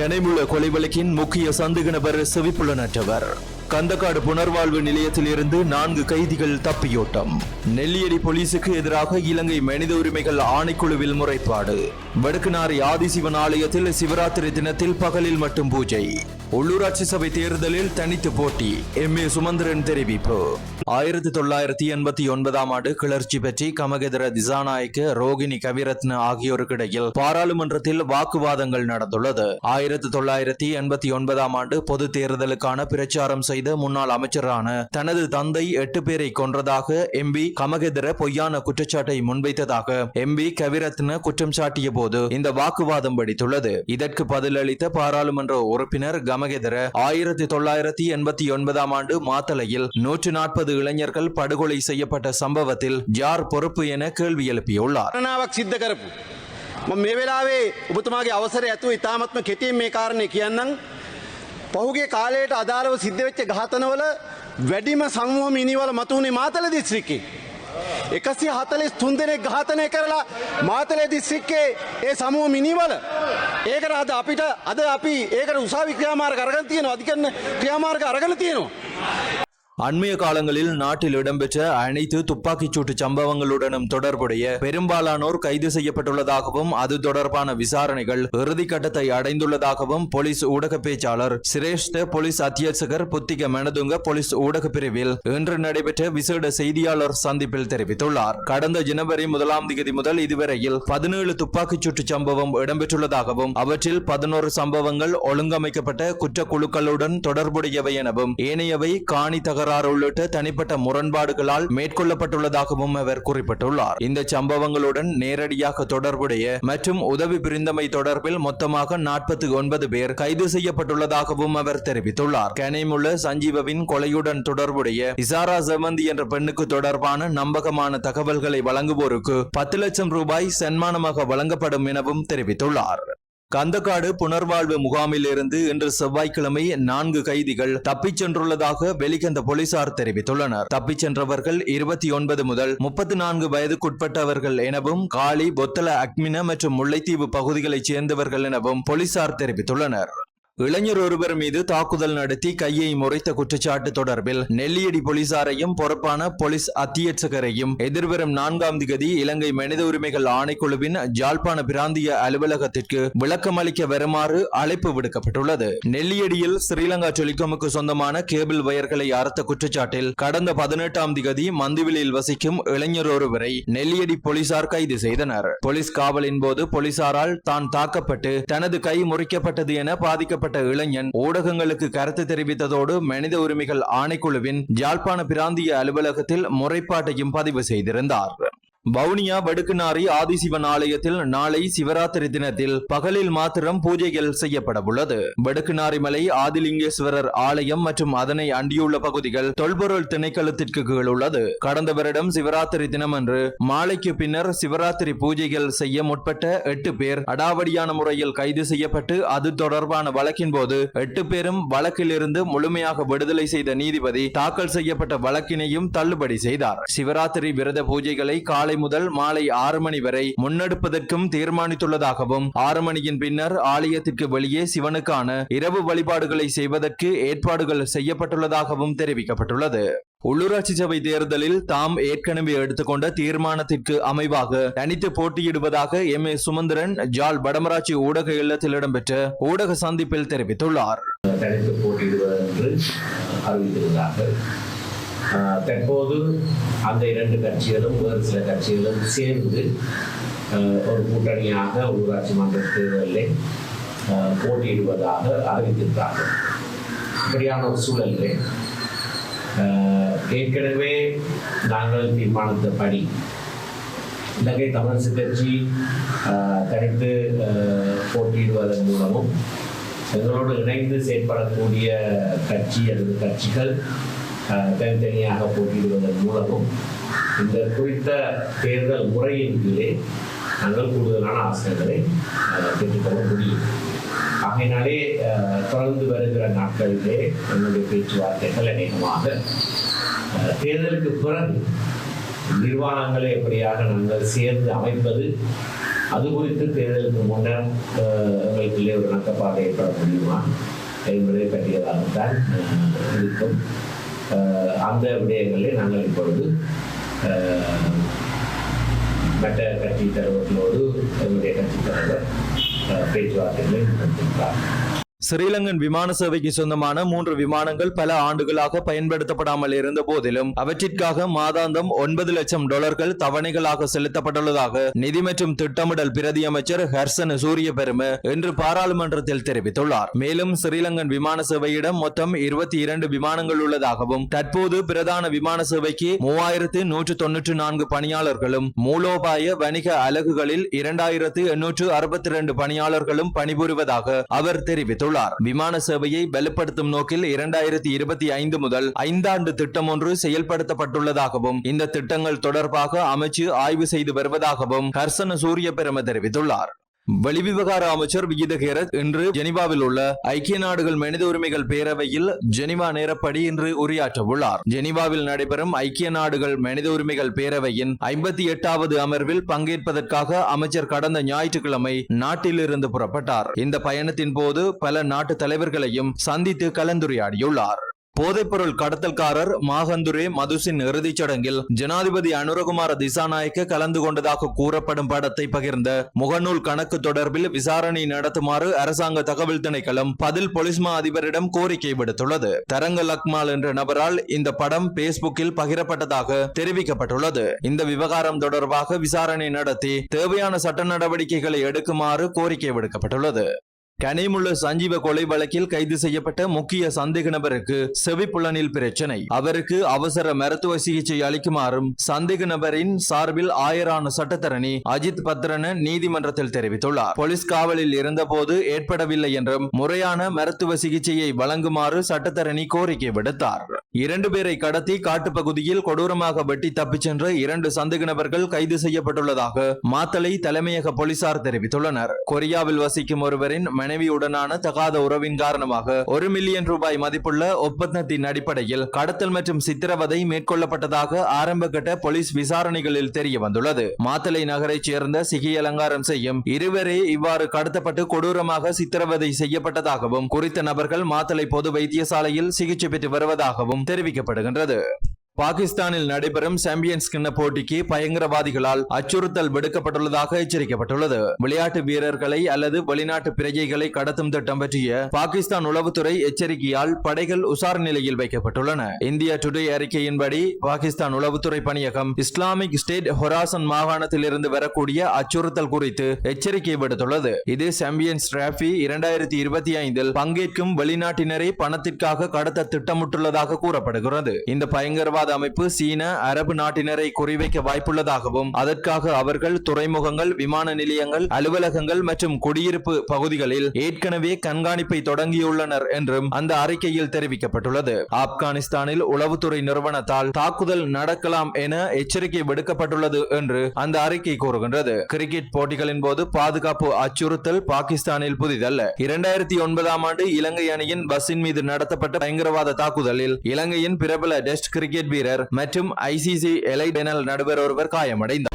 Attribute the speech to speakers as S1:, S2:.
S1: கனைமுள்ள கொலை வழக்கின் முக்கிய சந்தேக நபர் செவிப்புலனற்றவர். கந்தக்காடு புனர்வாழ்வு நிலையத்தில் இருந்து நான்கு கைதிகள் தப்பியோட்டம். நெல்லியடி போலீசுக்கு எதிராக இலங்கை மனித உரிமைகள் ஆணைக்குழுவில் முறைப்பாடு. வடக்குநாரி ஆதிசிவன் ஆலயத்தில் சிவராத்திரி தினத்தில் பகலில் மட்டும் பூஜை. உள்ளூராட்சி சபை தேர்தலில் தனித்து போட்டி. எம். ஏ. சுமந்திரன் தெரிவிப்பு. ஆயிரத்தி தொள்ளாயிரத்தி எண்பத்தி ஒன்பதாம் ஆண்டு கிளர்ச்சி பற்றி கமகெதர திசாநாயக்க ரோகிணி கவிரத்ன ஆகியோருக்கிடையில் பாராளுமன்றத்தில் வாக்குவாதங்கள் நடந்துள்ளது. ஆயிரத்தி தொள்ளாயிரத்தி எண்பத்தி ஒன்பதாம் ஆண்டு பொது தேர்தலுக்கான பிரச்சாரம் செய்த முன்னாள் அமைச்சரான தனது தந்தை எட்டு பேரை கொன்றதாக எம்பி கமகெதர பொய்யான குற்றச்சாட்டை முன்வைத்ததாக எம்பி கவிரத்ன குற்றம் சாட்டிய போது இந்த வாக்குவாதம் வெடித்துள்ளது இதற்கு பதிலளித்த பாராளுமன்ற உறுப்பினர் கமகெதர ஆயிரத்தி தொள்ளாயிரத்தி எண்பத்தி ஒன்பதாம் ஆண்டு மாத்தளையில் நூற்று நாற்பது இளைஞர்கள் படுகொலை செய்யப்பட்ட சம்பவத்தில் யார் பொறுப்பு என கேள்வி எழுப்பியுள்ளார்
S2: ගණනාවක් සිද්ධ කරපු. මම මේ වෙලාවේ ඔබතුමාගේ අවසර ඇතුව ඉතාමත්ම කෙටියෙන් මේ කාරණය කියන්නම්. පහුගේ කාලයට අදාළව සිද්ධ වෙච්ච ඝාතනවල වැඩිම සමූහ මිනිවල මතුවුණේ මාතල දිස්ත්‍රික්කේ. එකසිය හතලෙස් තුන් දෙනෙක් ඝාතනය කරලා මාතලේ දිස්ත්‍රික්කේ ඒ සමූහ මිනිවල ඒකට අද අපිට අද අපි ඒකට උසාවි ක්‍රියාමාර්ග අරගෙන තියෙනවා අධිකරණ ක්‍රියාමාර්ග අරගෙන තියෙනවා.
S1: அண்மைய காலங்களில் நாட்டில் இடம்பெற்ற அனைத்து துப்பாக்கிச்சூட்டு சம்பவங்களுடனும் தொடர்புடைய பெரும்பாலானோர் கைது செய்யப்பட்டுள்ளதாகவும் அது தொடர்பான விசாரணைகள் இறுதிக்கட்டத்தை அடைந்துள்ளதாகவும் போலீஸ் ஊடக பேச்சாளர் சிரேஷ்ட போலீஸ் அத்தியட்சகர் புத்திக மெனதுங்க போலீஸ் ஊடக பிரிவில் இன்று நடைபெற்ற விசேட செய்தியாளர் சந்திப்பில் தெரிவித்துள்ளார். கடந்த ஜனவரி முதலாம் தேதி முதல் இதுவரையில் பதினேழு துப்பாக்கிச் சூட்டு சம்பவம் இடம்பெற்றுள்ளதாகவும் அவற்றில் பதினோரு சம்பவங்கள் ஒழுங்கமைக்கப்பட்ட குற்றக்குழுக்களுடன் தொடர்புடையவை எனவும் ஏனையவை காணி தகர தகராறு உள்ளிட்ட தனிப்பட்ட முரண்பாடுகளால் மேற்கொள்ளப்பட்டுள்ளதாகவும் அவர் குறிப்பிட்டுள்ளார். இந்த சம்பவங்களுடன் நேரடியாக தொடர்புடைய மற்றும் உதவி பிரிந்தமை தொடர்பில் மொத்தமாக நாற்பத்தி ஒன்பது பேர் கைது செய்யப்பட்டுள்ளதாகவும் அவர் தெரிவித்துள்ளார். கனைமுள்ள சஞ்சீவவின் கொலையுடன் தொடர்புடைய இசாரா செவந்தி என்ற பெண்ணுக்கு தொடர்பான நம்பகமான தகவல்களை வழங்குவோருக்கு பத்து லட்சம் ரூபாய் சன்மானமாக வழங்கப்படும் எனவும் தெரிவித்துள்ளார். கந்தக்காடு புனர்வாழ்வு முகாமில் இருந்து இன்று செவ்வாய்க்கிழமை நான்கு கைதிகள் தப்பிச் சென்றுள்ளதாக வெளிகந்த போலீசார் தெரிவித்துள்ளனர். தப்பிச் சென்றவர்கள் இருபத்தி ஒன்பது முதல் முப்பத்தி நான்கு வயதுக்குட்பட்டவர்கள் எனவும் காளி பொத்தல அக்மின மற்றும் முல்லைத்தீவு பகுதிகளைச் சேர்ந்தவர்கள் எனவும் போலீசார் தெரிவித்துள்ளனர். இளைஞர் ஒருவர் மீது தாக்குதல் நடத்தி கையை முறைத்த குற்றச்சாட்டு தொடர்பில் நெல்லியடி போலீசாரையும் பொறுப்பான போலீஸ் அத்தியட்சகரையும் எதிர்வரும் நான்காம் திகதி இலங்கை மனித உரிமைகள் ஆணைக்குழுவின் ஜாழ்ப்பாண பிராந்திய அலுவலகத்திற்கு விளக்கம் அளிக்க வருமாறு அழைப்பு விடுக்கப்பட்டுள்ளது. நெல்லியடியில் ஸ்ரீலங்கா டெலிகாமுக்கு சொந்தமான கேபிள் வயர்களை அறுத்த குற்றச்சாட்டில் கடந்த பதினெட்டாம் திகதி மந்துவிலில் வசிக்கும் இளைஞர் ஒருவரை நெல்லியடி போலீசார் கைது செய்தனர். போலீஸ் காவலின் போது போலீசாரால் தான் தாக்கப்பட்டு தனது கை முறிக்கப்பட்டது என பாதிக்கப்பட்ட இளைஞன் ஊடகங்களுக்கு கருத்து தெரிவித்ததோடு மனித உரிமைகள் ஆணைக்குழுவின் யாழ்ப்பாண பிராந்திய அலுவலகத்தில் முறைப்பாட்டையும் பதிவு செய்திருந்தார். வவுனியா வடுக்குநாரி ஆதிசிவன் ஆலயத்தில் நாளை சிவராத்திரி தினத்தில் பகலில் மாத்திரம் பூஜைகள் செய்யப்பட உள்ளது வடுக்குநாரிமலை ஆதிலிங்கேஸ்வரர் ஆலயம் மற்றும் அதனை அண்டியுள்ள பகுதிகள் தொல்பொருள் திணைக்களத்திற்கு கீழ் உள்ளது. கடந்த வருடம் சிவராத்திரி தினமன்று மாலைக்கு பின்னர் சிவராத்திரி பூஜைகள் செய்ய முற்பட்ட எட்டு பேர் அடாவடியான முறையில் கைது செய்யப்பட்டு அது தொடர்பான வழக்கின் போது எட்டு பேரும் வழக்கிலிருந்து முழுமையாக விடுதலை செய்த நீதிபதி தாக்கல் செய்யப்பட்ட வழக்கினையும் தள்ளுபடி செய்தார். சிவராத்திரி விரத பூஜைகளை காலை முதல் மாலை ஆறு மணி வரை முன்னெடுப்பதற்கும் தீர்மானித்துள்ளதாகவும் ஆறு மணியின் பின்னர் ஆலயத்திற்கு வெளியே சிவனுக்கான இரவு வழிபாடுகளை செய்வதற்கு ஏற்பாடுகள் செய்யப்பட்டுள்ளதாகவும் தெரிவிக்கப்பட்டுள்ளது. உள்ளூராட்சி சபை தேர்தலில் தாம் ஏற்கனவே எடுத்துக்கொண்ட தீர்மானத்திற்கு அமைவாக தனித்து போட்டியிடுவதாக எம். ஏ. சுமந்திரன் ஜால் வடமராட்சி ஊடக இல்லத்தில் இடம்பெற்ற ஊடக சந்திப்பில் தெரிவித்துள்ளார்.
S3: தற்போது அந்த இரண்டு கட்சிகளும் வேறு சில கட்சிகளும் சேர்ந்து ஒரு கூட்டணியாக ஊராட்சி மன்ற தேர்தலில் போட்டியிடுவதாக அறிவித்திருக்கிறார்கள். இப்படியான ஒரு சூழலில் ஏற்கனவே நாங்கள் தீர்மானித்தபடி இலங்கை தமிழரசு கட்சி தனித்து போட்டியிடுவதன் மூலமும் எங்களோடு இணைந்து செயல்படக்கூடிய கட்சி அல்லது கட்சிகள் தனித்தனியாக போட்டியிடுவதன் மூலமும் இந்த குறித்த தேர்தல் முறையின் கீழே நாங்கள் கூடுதலான ஆசனங்களை பெற்றுக்கொள்ள முடியும். ஆகையினாலே தொடர்ந்து வருகிற நாட்களிலே நம்முடைய பேச்சுவார்த்தைகள் அநேகமாக தேர்தலுக்கு பிறகு நிர்வாகங்களை எப்படியாக நாங்கள் சேர்ந்து அமைப்பது அது குறித்து தேர்தலுக்கு முன்னர் எங்களுக்குள்ளே ஒரு நக்கப்பாடு ஏற்பட முடியுமா? என்பதை பற்றியதாகத்தான் இருக்கும். அந்த விடயங்களை நாங்கள் இப்பொழுது மற்ற கட்சி தலைவர்களோடு எங்களுடைய கட்சி தலைவர் பேச்சுவார்த்தைகளை நடத்தியிருக்கிறார்
S1: ஸ்ரீலங்கன் விமான சேவைக்கு சொந்தமான மூன்று விமானங்கள் பல ஆண்டுகளாக பயன்படுத்தப்படாமல் இருந்த போதிலும் அவற்றிற்காக மாதாந்தம் ஒன்பது லட்சம் டாலர்கள் தவணைகளாக செலுத்தப்பட்டுள்ளதாக நிதி மற்றும் திட்டமிடல் பிரதி அமைச்சர் ஹர்சன் சூரிய இன்று பாராளுமன்றத்தில் தெரிவித்துள்ளார். மேலும் ஸ்ரீலங்கன் விமான சேவையிடம் மொத்தம் இருபத்தி இரண்டு விமானங்கள் உள்ளதாகவும் தற்போது பிரதான விமான சேவைக்கு மூவாயிரத்து நூற்று தொன்னூற்று நான்கு பணியாளர்களும் மூலோபாய வணிக அலகுகளில் இரண்டாயிரத்து எண்ணூற்று அறுபத்தி இரண்டு பணியாளர்களும் பணிபுரிவதாக அவர் தெரிவித்துள்ளார். விமான சேவையை பலப்படுத்தும் நோக்கில் இரண்டாயிரத்தி இருபத்தி ஐந்து முதல் ஐந்தாண்டு திட்டம் ஒன்று செயல்படுத்தப்பட்டுள்ளதாகவும் இந்த திட்டங்கள் தொடர்பாக அமைச்சு ஆய்வு செய்து வருவதாகவும் ஹர்சன சூரிய பெரும தெரிவித்துள்ளார். வெளிவிவகார அமைச்சர் விகித கேரத் இன்று ஜெனிவாவில் உள்ள ஐக்கிய நாடுகள் மனித உரிமைகள் பேரவையில் ஜெனிவா நேரப்படி இன்று உரையாற்ற உள்ளார். ஜெனிவாவில் நடைபெறும் ஐக்கிய நாடுகள் மனித உரிமைகள் பேரவையின் ஐம்பத்தி எட்டாவது அமர்வில் பங்கேற்பதற்காக அமைச்சர் கடந்த ஞாயிற்றுக்கிழமை நாட்டிலிருந்து புறப்பட்டார். இந்த பயணத்தின் போது பல நாட்டு தலைவர்களையும் சந்தித்து கலந்துரையாடியுள்ளார். போதைப்பொருள் கடத்தல்காரர் மாகந்துரே மதுசின் இறுதிச் சடங்கில் ஜனாதிபதி அனுரகுமார திசாநாயக்க கலந்து கொண்டதாக கூறப்படும் படத்தை பகிர்ந்த முகநூல் கணக்கு தொடர்பில் விசாரணை நடத்துமாறு அரசாங்க தகவல் திணைக்களம் பதில் பொலிஸ்மா அதிபரிடம் கோரிக்கை விடுத்துள்ளது. தரங்க லக்மால் என்ற நபரால் இந்த படம் பேஸ்புக்கில் பகிரப்பட்டதாக தெரிவிக்கப்பட்டுள்ளது. இந்த விவகாரம் தொடர்பாக விசாரணை நடத்தி தேவையான சட்ட நடவடிக்கைகளை எடுக்குமாறு கோரிக்கை விடுக்கப்பட்டுள்ளது. கனிமுள்ள சஞ்சீவ கொலை வழக்கில் கைது செய்யப்பட்ட முக்கிய சந்தேக நபருக்கு செவிப்புலனில் பிரச்சனை. அவருக்கு அவசர மருத்துவ சிகிச்சை அளிக்குமாறும் சந்தேக நபரின் சார்பில் ஆயரான சட்டத்தரணி அஜித் பத்ரன நீதிமன்றத்தில் தெரிவித்துள்ளார். போலீஸ் காவலில் இருந்தபோது ஏற்படவில்லை என்றும் முறையான மருத்துவ சிகிச்சையை வழங்குமாறு சட்டத்தரணி கோரிக்கை விடுத்தார். இரண்டு பேரை கடத்தி காட்டுப்பகுதியில் கொடூரமாக வெட்டி தப்பிச் சென்ற இரண்டு சந்தேக நபர்கள் கைது செய்யப்பட்டுள்ளதாக மாத்தளை தலைமையக போலீசார் தெரிவித்துள்ளனர். கொரியாவில் வசிக்கும் ஒருவரின் மனைவியுடனான தகாத உறவின் காரணமாக ஒரு மில்லியன் ரூபாய் மதிப்புள்ள ஒப்பந்தத்தின் அடிப்படையில் கடத்தல் மற்றும் சித்திரவதை மேற்கொள்ளப்பட்டதாக ஆரம்பகட்ட போலீஸ் விசாரணைகளில் தெரிய வந்துள்ளது மாத்தலை நகரைச் சேர்ந்த சிகை அலங்காரம் செய்யும் இருவரே இவ்வாறு கடத்தப்பட்டு கொடூரமாக சித்திரவதை செய்யப்பட்டதாகவும் குறித்த நபர்கள் மாத்தலை பொது வைத்தியசாலையில் சிகிச்சை பெற்று வருவதாகவும் தெரிவிக்கப்படுகின்றது. பாகிஸ்தானில் நடைபெறும் சாம்பியன்ஸ் கிண்ண போட்டிக்கு பயங்கரவாதிகளால் அச்சுறுத்தல் விடுக்கப்பட்டுள்ளதாக எச்சரிக்கப்பட்டுள்ளது. விளையாட்டு வீரர்களை அல்லது வெளிநாட்டு பிரஜைகளை கடத்தும் திட்டம் பற்றிய பாகிஸ்தான் உளவுத்துறை எச்சரிக்கையால் படைகள் உசார் நிலையில் வைக்கப்பட்டுள்ளன. இந்தியா டுடே அறிக்கையின்படி பாகிஸ்தான் உளவுத்துறை பணியகம் இஸ்லாமிக் ஸ்டேட் ஹொராசன் மாகாணத்தில் இருந்து வரக்கூடிய அச்சுறுத்தல் குறித்து எச்சரிக்கை விடுத்துள்ளது. இது சாம்பியன்ஸ் டிராபி இரண்டாயிரத்தி இருபத்தி ஐந்தில் பங்கேற்கும் வெளிநாட்டினரை பணத்திற்காக கடத்த திட்டமிட்டுள்ளதாக கூறப்படுகிறது. இந்த பயங்கரவாத அமைப்பு சீன அரபு நாட்டினரை குறிவைக்க வாய்ப்புள்ளதாகவும் அதற்காக அவர்கள் துறைமுகங்கள் விமான நிலையங்கள் அலுவலகங்கள் மற்றும் குடியிருப்பு பகுதிகளில் ஏற்கனவே கண்காணிப்பை தொடங்கியுள்ளனர் என்றும் அந்த அறிக்கையில் தெரிவிக்கப்பட்டுள்ளது. ஆப்கானிஸ்தானில் உளவுத்துறை நிறுவனத்தால் தாக்குதல் நடக்கலாம் என எச்சரிக்கை விடுக்கப்பட்டுள்ளது என்று அந்த அறிக்கை கூறுகின்றது. கிரிக்கெட் போட்டிகளின் போது பாதுகாப்பு அச்சுறுத்தல் பாகிஸ்தானில் புதிதல்ல. இரண்டாயிரத்தி ஒன்பதாம் ஆண்டு இலங்கை அணியின் பஸ்ஸின் மீது நடத்தப்பட்ட பயங்கரவாத தாக்குதலில் இலங்கையின் பிரபல டெஸ்ட் கிரிக்கெட் வீரர் மற்றும் ஐசிசி எலை எனல் நடுவர் ஒருவர் காயமடைந்தார்.